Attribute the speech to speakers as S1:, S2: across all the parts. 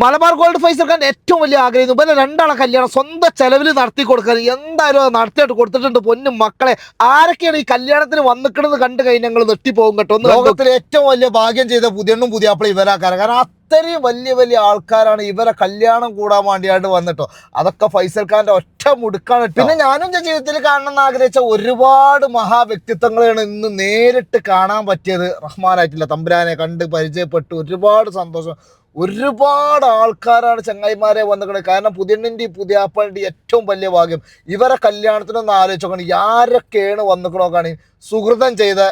S1: Malabar gold Pfizer Khan ഏറ്റവും വലിയ ആഗ്രഹം ഇവരെ രണ്ടാളെ കല്യാണം സ്വന്തം ചെലവിൽ നടത്തി കൊടുക്കാൻ. എന്തായാലും അത് നടത്തിയിട്ട് കൊടുത്തിട്ടുണ്ട് പൊന്നും മക്കളെ. ആരൊക്കെയാണ് ഈ കല്യാണത്തിന് വന്നിക്കണമെന്ന് കണ്ടു കഴിഞ്ഞാൽ ഞങ്ങൾ നെട്ടിപ്പോകും കേട്ടോ. ലോകത്തിൽ ഏറ്റവും വലിയ ഭാഗ്യം ചെയ്ത പുതിയണ്ണും പുതിയ അപ്പോൾ ഇവരാക്കാരം കാരണം അത്രയും വലിയ വലിയ ആൾക്കാരാണ് ഇവരെ കല്യാണം കൂടാൻ വേണ്ടിയായിട്ട് വന്നിട്ടോ. അതൊക്കെ ഫൈസൽ ഖാന്റെ ഒറ്റ മുടുക്കാണ്. പിന്നെ ഞാനും എന്റെ ജീവിതത്തിൽ കാണണം ആഗ്രഹിച്ച ഒരുപാട് മഹാവ്യക്തിത്വങ്ങളെയാണ് ഇന്ന് നേരിട്ട് കാണാൻ പറ്റിയത് റഹ്മാനായിട്ടില്ല. തമ്പുരാനെ കണ്ട് പരിചയപ്പെട്ടു. ഒരുപാട് സന്തോഷം. ഒരുപാട് ആൾക്കാരാണ് ചങ്ങായിമാരെ വന്നിരിക്കുന്നത് കാരണം പുതിയണ്ണിന്റെ പുതിയ ആപ്പാളിന്റെ ഏറ്റവും വലിയ ഭാഗ്യം ഇവരെ കല്യാണത്തിനൊന്ന് ആലോചിച്ച് നോക്കണം. ആരൊക്കെയാണ് കാണി സുഹൃതം ചെയ്ത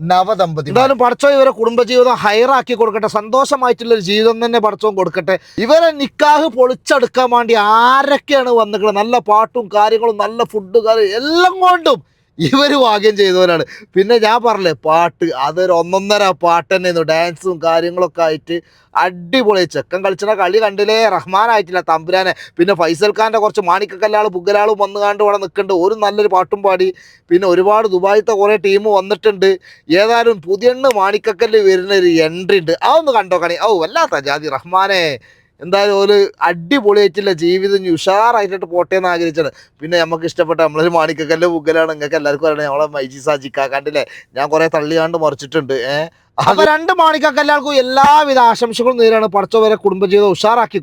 S1: നവദമ്പതി എന്തായാലും പഠിച്ചോ ഇവരെ കുടുംബജീവിതം ഹയറാക്കി കൊടുക്കട്ടെ. സന്തോഷമായിട്ടുള്ള ഒരു ജീവിതം തന്നെ പഠിച്ചോ കൊടുക്കട്ടെ. ഇവരെ നിക്കാഹ് പൊളിച്ചെടുക്കാൻ വേണ്ടി ആരൊക്കെയാണ് വന്നിട്ടുള്ളത് നല്ല പാട്ടും കാര്യങ്ങളും നല്ല ഫുഡ് കാര്യം എല്ലാം കൊണ്ടും ഇവർ ഭാഗ്യം ചെയ്തവരാണ്. പിന്നെ ഞാൻ പറഞ്ഞില്ലേ പാട്ട് അതൊരു ഒന്നൊന്നര പാട്ട് തന്നെയായിരുന്നു ഡാൻസും കാര്യങ്ങളൊക്കെ ആയിട്ട് അടിപൊളി. ചെക്കൻ കളിച്ചിട കളി കണ്ടില്ലേ? റഹ്മാനായിട്ടില്ല തമ്പുരാനെ. പിന്നെ ഫൈസൽ ഖാന്റെ കുറച്ച് മാണിക്കക്കല്ലാളും പുകലാളും വന്നു കണ്ട് ഇവിടെ നിൽക്കുന്നുണ്ട്. ഒരു നല്ലൊരു പാട്ടും പാടി. പിന്നെ ഒരുപാട് ദുബായിത്തെ കുറേ ടീം വന്നിട്ടുണ്ട്. ഏതായാലും പുതിയണ്ണ് മാണിക്കക്കല്ല് വരുന്ന ഒരു എൻട്രി ഉണ്ട്. അതൊന്ന് കണ്ടോ കണി ഓ വല്ലാത്ത ജാതി റഹ്മാനെ. എന്തായാലും ഒരു അടിപൊളിയായിട്ടുള്ള ജീവിതം ഉഷാറായിട്ടിട്ട് ഉഷാറായിട്ട് പോട്ടെ എന്ന് ആഗ്രഹിച്ചാണ്. പിന്നെ നമുക്ക് ഇഷ്ടപ്പെട്ട നമ്മളൊരു മാണിക്കക്കല്ല് പുകലാണ് നിങ്ങൾക്ക് എല്ലാവർക്കും അറിയണം നമ്മളെ മൈജി സാജിക്കാ കണ്ടില്ലേ? ഞാൻ കുറേ തള്ളിയാണ്ട് മറിച്ചിട്ടുണ്ട്. ഏഹ്? അപ്പൊ രണ്ട് മാണിക്കക്കല്ലാൾക്കും എല്ലാവിധ ആശംസകളും നേരാണ് പഠിച്ചവരെ കുടുംബജീവിതം ഉഷാറാക്കി